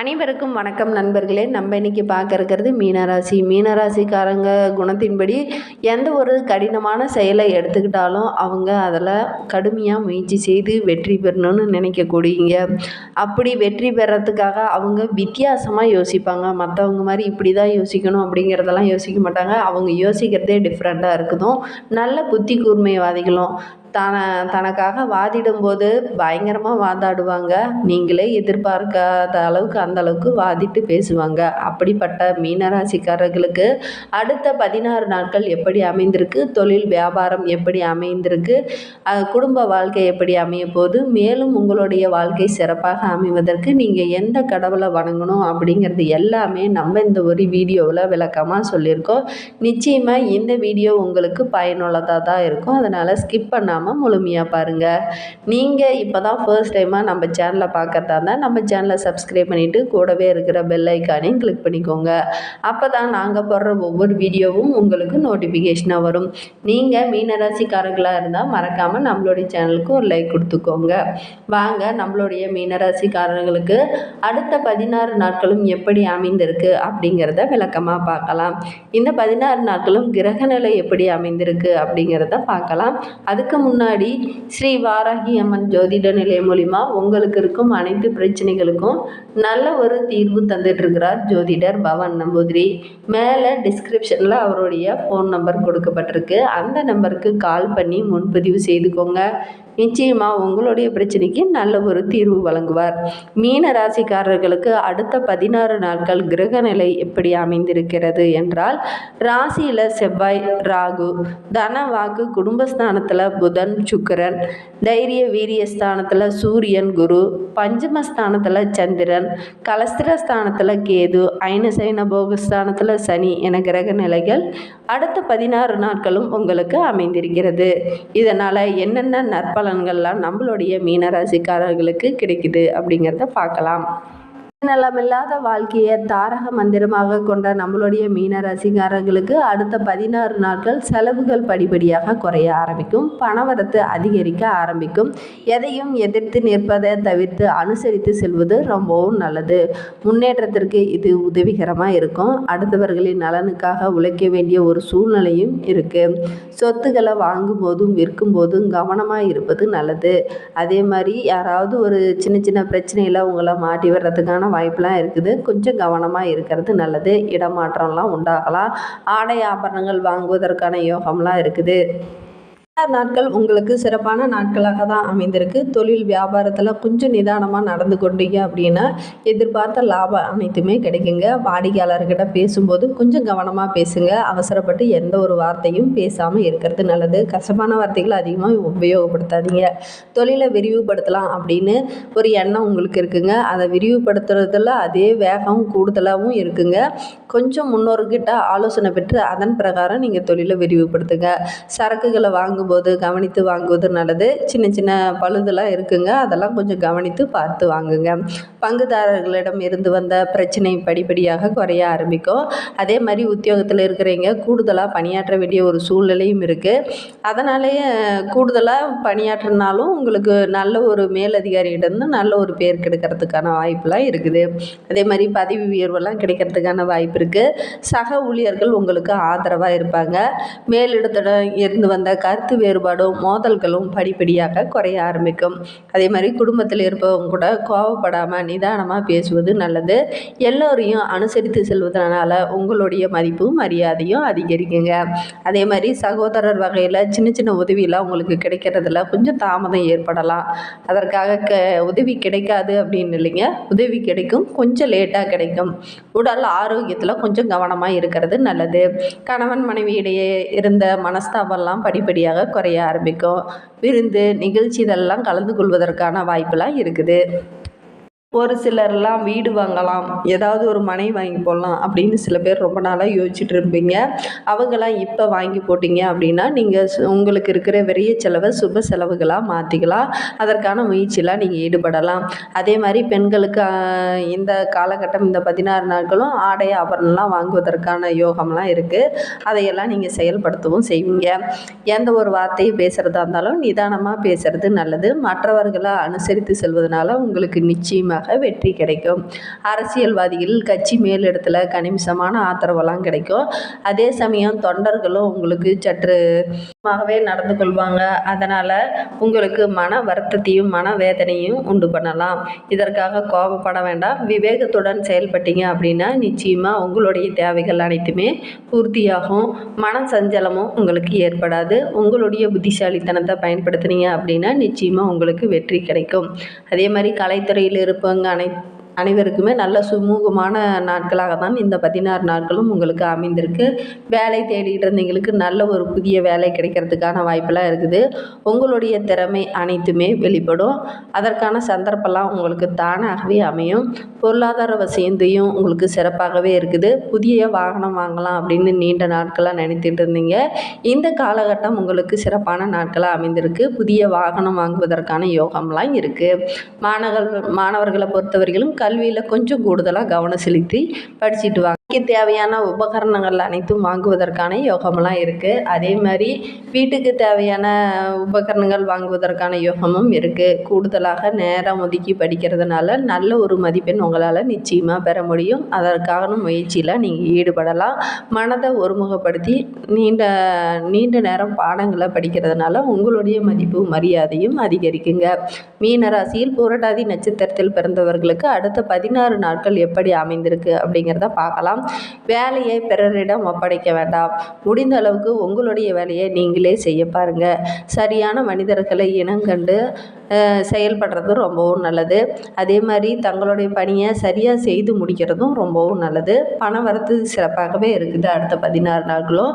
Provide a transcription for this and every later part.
அனைவருக்கும் வணக்கம் நண்பர்களே. நம்ம இன்றைக்கி பார்க்க இருக்கிறது மீனராசி. மீனராசிக்காரங்க குணத்தின்படி எந்த ஒரு கடினமான செயலை எடுத்துக்கிட்டாலும் அவங்க அதில் கடுமையாக முயற்சி செய்து வெற்றி பெறணும்னு நினைக்கக்கூடியங்க அப்படி வெற்றி பெறத்துக்காக அவங்க வித்தியாசமாக யோசிப்பாங்க. மற்றவங்க மாதிரி இப்படி தான் யோசிக்கணும் அப்படிங்கிறதெல்லாம் யோசிக்க மாட்டாங்க. அவங்க யோசிக்கிறதே டிஃப்ரெண்ட்டாக இருக்குதும். நல்ல புத்தி கூர்மைவாதிகளும் தன தனக்காக வாதிடும்போது பயங்கரமாக வாதாடுவாங்க. நீங்களே எதிர்பார்க்காத அளவுக்கு அந்த அளவுக்கு வாதிட்டு பேசுவாங்க. அப்படிப்பட்ட மீனராசிக்காரர்களுக்கு அடுத்த பதினாறு நாட்கள் எப்படி அமைந்திருக்கு? தொழில் வியாபாரம் எப்படி அமைந்திருக்கு? குடும்ப வாழ்க்கை எப்படி அமைய போது மேலும் உங்களுடைய வாழ்க்கை சிறப்பாக அமைவதற்கு நீங்கள் எந்த கடவுளை வணங்கணும் அப்படிங்கிறது எல்லாமே நம்ம இந்த ஒரு வீடியோவில் விளக்கமாக சொல்லியிருக்கோம். நிச்சயமாக இந்த வீடியோ உங்களுக்கு பயனுள்ளதாக தான் இருக்கும். அதனால் ஸ்கிப் பண்ணாமல் முழுமையாக பாருங்கள் நீங்கள் இப்போ தான் ஃபர்ஸ்ட் டைமாக நம்ம சேனலை பார்க்கறதா இருந்தால் நம்ம சேனலை சப்ஸ்கிரைப் பண்ணிவிட்டு கூடவே இருக்கிற பெல் ஐக்கானையும் கிளிக் பண்ணிக்கோங்க. அப்போ தான் நாங்கள் போடுற ஒவ்வொரு வீடியோவும் உங்களுக்கு நோட்டிஃபிகேஷனாக வரும். நீங்கள் மீனராசிக்காரர்களாக இருந்தால் மறக்காமல் நம்மளுடைய சேனலுக்கு ஒரு லைக் கொடுத்துக்கோங்க. வாங்க நம்மளுடைய மீனராசிக்காரர்களுக்கு அடுத்த பதினாறு நாட்களும் எப்படி அமைந்திருக்கு அப்படிங்கிறத விளக்கமாக பார்க்கலாம். இந்த பதினாறு நாட்களும் கிரகநிலை எப்படி அமைந்திருக்கு அப்படிங்கிறத பார்க்கலாம். அதுக்கு முன்னாடி முன்னாடி ஸ்ரீ வாராகி அம்மன் ஜோதிட நிலையம் மூலிமா உங்களுக்கு இருக்கும் அனைத்து பிரச்சனைகளுக்கும் நல்ல ஒரு தீர்வு தந்துட்டுருக்கிறார் ஜோதிடர் பவன் நம்பூதிரி. மேலே டிஸ்கிரிப்ஷனில் அவருடைய ஃபோன் நம்பர் கொடுக்கப்பட்டிருக்கு. அந்த நம்பருக்கு கால் பண்ணி முன்பதிவு செய்துக்கோங்க. நிச்சயமாக உங்களுடைய பிரச்சனைக்கு நல்ல ஒரு தீர்வு வழங்குவார். மீன ராசிக்காரர்களுக்கு அடுத்த பதினாறு நாட்கள் கிரகநிலை எப்படி அமைந்திருக்கிறது என்றால் ராசியில் செவ்வாய் ராகு தன வாக்கு குடும்பஸ்தானத்தில் புதன் சுக்கிரன் தைரிய வீரிய ஸ்தானத்தில் சூரியன் குரு பஞ்சமஸ்தானத்தில் சந்திரன் கலஸ்திர ஸ்தானத்தில் கேது ஐனசைன போகஸ்தானத்தில் சனி என கிரக நிலைகள் அடுத்த பதினாறு நாட்களும் உங்களுக்கு அமைந்திருக்கிறது. இதனால் என்னென்ன நற்பலன்கள்லாம் நம்மளுடைய மீனராசிக்காரர்களுக்கு கிடைக்குது அப்படிங்கிறத பார்க்கலாம். நலமில்லாத வாழ்க்கையை தாரக மந்திரமாக கொண்ட நம்மளுடைய மீன ரசிகாரர்களுக்கு அடுத்த பதினாறு நாட்கள் செலவுகள் படிப்படியாக குறைய ஆரம்பிக்கும். பணவரத்து அதிகரிக்க ஆரம்பிக்கும். எதையும் எதிர்த்து நிற்பதை தவிர்த்து அனுசரித்து செல்வது ரொம்பவும் நல்லது. முன்னேற்றத்திற்கு இது உதவிகரமாக இருக்கும். அடுத்தவர்களின் நலனுக்காக உழைக்க வேண்டிய ஒரு சூழ்நிலையும் இருக்குது சொத்துக்களை வாங்கும் போதும் விற்கும் போதும் கவனமாக இருப்பது நல்லது. அதே மாதிரி யாராவது ஒரு சின்ன சின்ன பிரச்சனையில் உங்களை மாட்டி வர்றதுக்கான வாய்ப்பெலாம் இருக்குது. கொஞ்சம் கவனமாக இருக்கிறது நல்லது. இடமாற்றம்லாம் உண்டாகலாம். ஆடை ஆபரணங்கள் வாங்குவதற்கான யோகம்லாம் இருக்குது. நாட்கள் உங்களுக்கு சிறப்பான நாட்களாக தான் அமைந்திருக்கு. தொழில் வியாபாரத்தில் கொஞ்சம் நிதானமாக நடந்து கொண்டீங்க அப்படின்னா எதிர்பார்த்த லாபம் அனைத்துமே கிடைக்குங்க. வாடிக்கையாளர்கிட்ட பேசும்போது கொஞ்சம் கவனமாக பேசுங்க. அவசரப்பட்டு எந்த ஒரு வார்த்தையும் பேசாமல் இருக்கிறது நல்லது. கசப்பான வார்த்தைகளை அதிகமாக உபயோகப்படுத்தாதீங்க. தொழிலை விரிவுபடுத்தலாம் அப்படின்னு ஒரு எண்ணம் உங்களுக்கு இருக்குங்க. அதை விரிவுபடுத்துறதுல அதே வேகம் கூடுதலாகவும் இருக்குங்க. கொஞ்சம் முன்னோர்கிட்ட ஆலோசனை பெற்று அதன் பிரகாரம் நீங்கள் தொழிலை விரிவுபடுத்துங்க. சரக்குகளை வாங்கும் வாங்கும்போது கவனித்து வாங்குவது நல்லது. சின்ன சின்ன பழுதெல்லாம் இருக்குங்க. அதெல்லாம் கொஞ்சம் கவனித்து பார்த்து வாங்குங்க. பங்குதாரர்களிடம் இருந்து வந்த பிரச்சனை படிப்படியாக குறைய ஆரம்பிக்கும். அதே மாதிரி உத்தியோகத்தில் இருக்கிறவங்க கூடுதலாக பணியாற்ற வேண்டிய ஒரு சூழ்நிலையும் இருக்குது அதனாலேயே கூடுதலாக பணியாற்றினாலும் உங்களுக்கு நல்ல ஒரு மேலதிகாரியிடந்து நல்ல ஒரு பேர் கிடைக்கிறதுக்கான வாய்ப்பெலாம் இருக்குது. அதே மாதிரி பதவி உயர்வெல்லாம் கிடைக்கிறதுக்கான வாய்ப்பு இருக்குது சக ஊழியர்கள் உங்களுக்கு ஆதரவாக இருப்பாங்க. மேலிடத்துடன் இருந்து வந்த கருத்து வேறுபாடும் மோதல்களும் படிப்படியாக குறைய ஆரம்பிக்கும். அதே மாதிரி குடும்பத்தில் இருப்பவங்க கூட கோவப்படாமல் நிதானமாக பேசுவது நல்லது. எல்லோரையும் அனுசரித்து செல்வதனால உங்களுடைய மதிப்பும் மரியாதையும் அதிகரிக்குங்க. அதே மாதிரி சகோதரர் வகையில் சின்ன சின்ன உதவியெல்லாம் உங்களுக்கு கிடைக்கிறதுல கொஞ்சம் தாமதம் ஏற்படலாம். அதற்காக க உதவி கிடைக்காது அப்படின்னு இல்லைங்க. உதவி கிடைக்கும் கொஞ்சம் லேட்டாக கிடைக்கும். உடல் ஆரோக்கியத்தில் கொஞ்சம் கவனமாக இருக்கிறது நல்லது. கணவன் மனைவியிடையே இருந்த மனஸ்தாபம்லாம் படிப்படியாக குறைய ஆரம்பிக்கும். விருந்து நிகழ்ச்சி இதெல்லாம் கலந்து கொள்வதற்கான வாய்ப்பெல்லாம் இருக்குது. ஒரு சிலர்லாம் வீடு வாங்கலாம் ஏதாவது ஒரு மனை வாங்கி போடலாம் அப்படின்னு சில பேர் ரொம்ப நாளாக யோசிச்சுட்டு இருப்பீங்க. அவங்களாம் இப்போ வாங்கி போட்டிங்க அப்படின்னா நீங்கள் உங்களுக்கு இருக்கிற விரைய செலவை சுப செலவுகளாக மாற்றிக்கலாம் அதற்கான முயற்சியெலாம் நீங்கள் ஈடுபடலாம். அதே மாதிரி பெண்களுக்கு இந்த காலகட்டம் இந்த பதினாறு நாட்களும் ஆடை ஆபரணம்லாம் வாங்குவதற்கான யோகம்லாம் இருக்குது அதையெல்லாம் நீங்கள் செயல்படுத்தவும் செய்வீங்க. எந்த ஒரு வார்த்தையை பேசுகிறதா இருந்தாலும் நிதானமாக பேசுகிறது நல்லது. மற்றவர்களை அனுசரித்து செல்வதனால உங்களுக்கு நிச்சயமாக கூடுதலாக வெற்றி கிடைக்கும். அரசியல்வாதிகள் கட்சி மேலிடத்தில் கணிசமான ஆதரவெல்லாம் கிடைக்கும். அதே சமயம் தொண்டர்களும் உங்களுக்கு சற்று மாகவே நடந்து கொள்வாங்க. அதனால் உங்களுக்கு மன வருத்தத்தையும் மன வேதனையும் உண்டு பண்ணலாம். இதற்காக கோபப்பட வேண்டாம். விவேகத்துடன் செயல்பட்டீங்க அப்படின்னா நிச்சயமாக உங்களுடைய தேவைகள் அனைத்துமே பூர்த்தியாகும். மன சஞ்சலமும் உங்களுக்கு ஏற்படாது. உங்களுடைய புத்திசாலித்தனத்தை பயன்படுத்துனீங்க அப்படின்னா நிச்சயமாக உங்களுக்கு வெற்றி கிடைக்கும். அதே மாதிரி கலைத்துறையில் இருப்பவங்க அனை அனைவருக்குமே நல்ல சுமூகமான நாட்களாக தான் இந்த பதினாறு நாட்களும் உங்களுக்கு அமைந்திருக்கு. வேலை தேடிட்டு இருந்தவங்களுக்கு நல்ல ஒரு புதிய வேலை கிடைக்கிறதுக்கான வாய்ப்பெல்லாம் இருக்குது. உங்களுடைய திறமை அனைத்துமே வெளிப்படும். அதற்கான சந்தர்ப்பம்லாம் உங்களுக்கு தானாகவே அமையும். பொருளாதார வசதியும் உங்களுக்கு சிறப்பாகவே இருக்குது. புதிய வாகனம் வாங்கலாம் அப்படின்னு நீண்ட நாட்களாக நினைத்துட்டு இருந்தீங்க. இந்த காலகட்டம் உங்களுக்கு சிறப்பான நாட்களாக அமைந்திருக்கு. புதிய வாகனம் வாங்குவதற்கான யோகம்லாம் இருக்குது மாணவர்கள் மாணவர்களை பொறுத்தவரையிலும் கல்வியில் கொஞ்சம் கூடுதலாக கவனம் செலுத்தி படிச்சுட்டு வாங்க. வீட்டுக்கு தேவையான உபகரணங்கள் அனைத்தும் வாங்குவதற்கான யோகமெல்லாம் இருக்குது அதே மாதிரி வீட்டுக்கு தேவையான உபகரணங்கள் வாங்குவதற்கான யோகமும் இருக்குது கூடுதலாக நேரம் ஒதுக்கி படிக்கிறதுனால நல்ல ஒரு மதிப்பெண் உங்களால் நிச்சயமாக பெற முடியும். அதற்கான முயற்சியில் நீங்கள் ஈடுபடலாம். மனதை ஒருமுகப்படுத்தி நீண்ட நீண்ட நேரம் பாடங்களை படிக்கிறதுனால உங்களுடைய மதிப்பு மரியாதையும் அதிகரிக்குங்க. மீனராசியில் புரட்டாதி நட்சத்திரத்தில் பிறந்தவர்களுக்கு அடுத்த பதினாறு நாட்கள் எப்படி அமைந்திருக்கு அப்படிங்கிறத பார்க்கலாம். வேலையை பிறரிடம் ஒப்படைக்க வேண்டாம். முடிந்த அளவுக்கு உங்களுடைய வேலையை நீங்களே செய்ய பாருங்கள் சரியான மனிதர்களை இனங்கண்டு செயல்படுறது ரொம்பவும் நல்லது. அதே மாதிரி தங்களுடைய பணியை சரியாக செய்து முடிக்கிறதும் ரொம்பவும் நல்லது. பண வரத்து சிறப்பாகவே இருக்குது அடுத்த பதினாறு நாட்களும்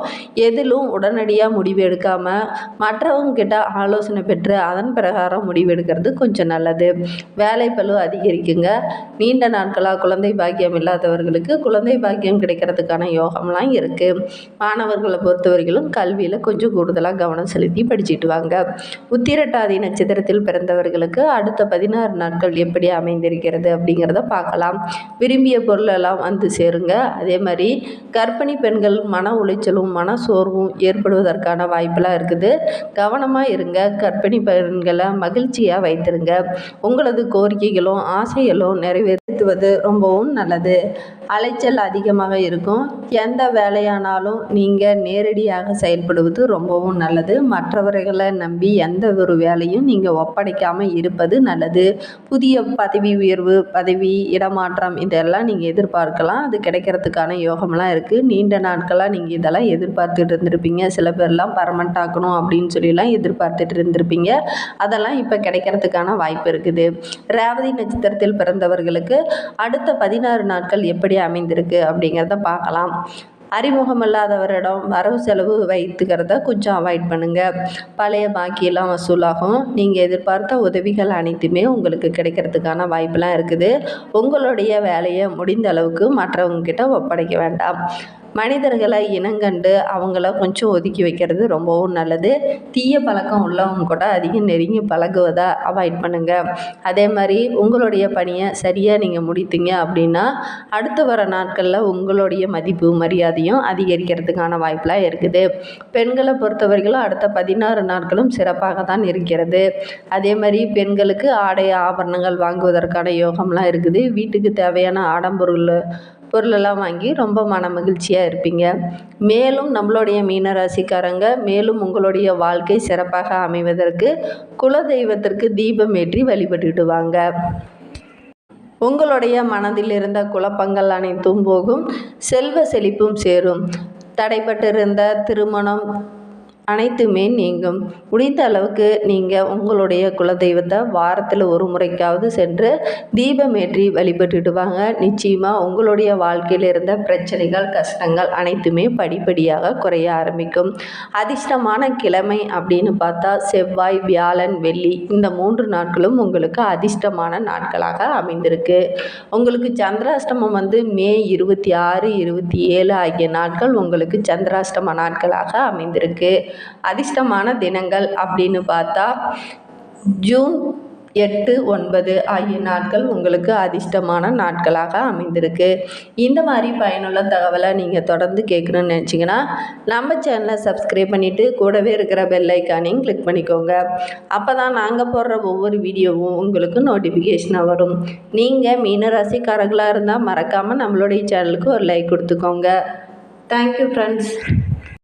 எதிலும் உடனடியாக முடிவு எடுக்காமல் மற்றவங்கக்கிட்ட ஆலோசனை பெற்று அதன் பிரகாரம் முடிவு எடுக்கிறது கொஞ்சம் நல்லது. வேலைப்பளு அதிகரிக்குங்க. நீண்ட நாட்களாக குழந்தை பாக்கியம் இல்லாதவர்களுக்கு குழந்தை பாக்கியம் கிடைக்கிறதுக்கான யோகம்லாம் இருக்குது மாணவர்களை பொறுத்தவரையிலும் கல்வியில் கொஞ்சம் கூடுதலாக கவனம் செலுத்தி படிச்சுட்டு வாங்க. உத்திரட்டாதி நட்சத்திரத்தில் பிறந்தவர்களுக்கு அடுத்த பதினாறு நாட்கள் எப்படி அமைந்திருக்கிறது அப்படிங்கிறத பார்க்கலாம். விரும்பிய பொருளெல்லாம் வந்து சேருங்க. அதே மாதிரி கர்ப்பிணி பெண்கள் மன உளைச்சலும் மன சோர்வும் ஏற்படுவதற்கான வாய்ப்பெல்லாம் இருக்குது. கவனமாக இருங்க. கர்ப்பிணி பெண்களை மகிழ்ச்சியாக வைத்திருங்க. உங்களது கோரிக்கைகளும் ஆசைகளும் செலுத்துவது ரொம்பவும் நல்லது. அலைச்சல் அதிகமாக இருக்கும். எந்த வேலையானாலும் நீங்கள் நேரடியாக செயல்படுவது ரொம்பவும் நல்லது. மற்றவர்களை நம்பி எந்த ஒரு வேலையும் நீங்கள் ஒப்படைக்காமல் இருப்பது நல்லது. புதிய பதவி உயர்வு பதவி இடமாற்றம் இதெல்லாம் நீங்கள் எதிர்பார்க்கலாம். அது கிடைக்கிறதுக்கான யோகம்லாம் இருக்குது நீண்ட நாட்களாக நீங்கள் இதெல்லாம் எதிர்பார்த்துட்டு இருந்திருப்பீங்க. சில பேர்லாம் பர்மனெண்ட் ஆக்கணும் அப்படின்னு சொல்லிலாம் எதிர்பார்த்துட்டு இருந்திருப்பீங்க. அதெல்லாம் இப்போ கிடைக்கிறதுக்கான வாய்ப்பு இருக்குது. ரேவதி நட்சத்திரத்தில் பிறந்தவர்களுக்கு அடுத்த பதினாறு நாட்கள் எப்படி அமைந்திருக்கு அப்படிங்கிறத பார்க்கலாம். அறிமுகம் இல்லாதவரிடம் வரவு செலவு வைத்துக்கிறத கொஞ்சம் அவாய்ட் பண்ணுங்கள் பழைய பாக்கியெல்லாம் வசூலாகும். நீங்கள் எதிர்பார்த்த உதவிகள் அனைத்துமே உங்களுக்கு கிடைக்கிறதுக்கான வாய்ப்பெலாம் இருக்குது. உங்களுடைய வேலையை முடிந்த அளவுக்கு மற்றவங்கக்கிட்ட ஒப்படைக்க வேண்டாம். மனிதர்களை இனங்கண்டு அவங்கள கொஞ்சம் ஒதுக்கி வைக்கிறது ரொம்பவும் நல்லது. தீய பழக்கம் உள்ளவங்க கூட அதிகம் நெருங்கி பழகுவதை அவாய்ட் பண்ணுங்கள் அதே மாதிரி உங்களுடைய பணியை சரியாக நீங்கள் முடித்தீங்க அப்படின்னா அடுத்து வர நாட்களில் உங்களுடைய மதிப்பு மரியாதையும் அதிகரிக்கிறதுக்கான வாய்ப்பெலாம் இருக்குது. பெண்களை பொறுத்தவரைக்கும் அடுத்த பதினாறு நாட்களும் சிறப்பாக தான் இருக்கிறது. அதே மாதிரி பெண்களுக்கு ஆடை ஆபரணங்கள் வாங்குவதற்கான யோகம்லாம் இருக்குது. வீட்டுக்கு தேவையான ஆடம்பொருள் பொருளெல்லாம் வாங்கி ரொம்ப மன மகிழ்ச்சியாக இருப்பீங்க. மேலும் நம்மளுடைய மீனராசிக்காரங்க மேலும் உங்களுடைய வாழ்க்கை சிறப்பாக அமைவதற்கு குலதெய்வத்திற்கு தீபம் ஏற்றி வழிபட்டுட்டு வாங்க உங்களுடைய மனதில் இருந்த குழப்பங்கள் அனைத்தும் போகும். செல்வ செழிப்பும் சேரும். தடைப்பட்டிருந்த திருமணம் அனைத்துமே நீங்கும். முடிந்த அளவுக்கு நீங்கள் உங்களுடைய குலதெய்வத்தை வாரத்தில் ஒரு முறைக்காவது சென்று தீபம் ஏற்றி வழிபட்டுட்டு வாங்க நிச்சயமாக உங்களுடைய வாழ்க்கையில் இருந்த பிரச்சனைகள் கஷ்டங்கள் அனைத்துமே படிப்படியாக குறைய ஆரம்பிக்கும். அதிர்ஷ்டமான கிழமை அப்படின்னு பார்த்தா செவ்வாய் வியாழன் வெள்ளி இந்த மூன்று நாட்களும் உங்களுக்கு அதிர்ஷ்டமான நாட்களாக அமைந்திருக்கு. உங்களுக்கு சந்திராஷ்டமம் வந்து மே இருபத்தி ஆறு இருபத்தி ஏழு ஆகிய நாட்கள் உங்களுக்கு சந்திராஷ்டம நாட்களாக அமைந்திருக்கு. அதிர்ஷ்டமான தினங்கள் அப்படின்னு பார்த்தா ஜூன் எட்டு ஒன்பது ஆகிய நாட்கள் உங்களுக்கு அதிர்ஷ்டமான நாட்களாக அமைந்திருக்கு. இந்த மாதிரி பயனுள்ள தகவலை நீங்கள் தொடர்ந்து கேட்கணும்னு நினச்சிங்கன்னா நம்ம சேனலை சப்ஸ்கிரைப் பண்ணிவிட்டு கூடவே இருக்கிற பெல்லைக்கானையும் கிளிக் பண்ணிக்கோங்க. அப்போ தான் நாங்கள் போடுற ஒவ்வொரு வீடியோவும் உங்களுக்கு நோட்டிஃபிகேஷனாக வரும். நீங்கள் மீனராசிக்காரர்களாக இருந்தால் மறக்காமல் நம்மளுடைய சேனலுக்கு ஒரு லைக் கொடுத்துக்கோங்க. Thank you friends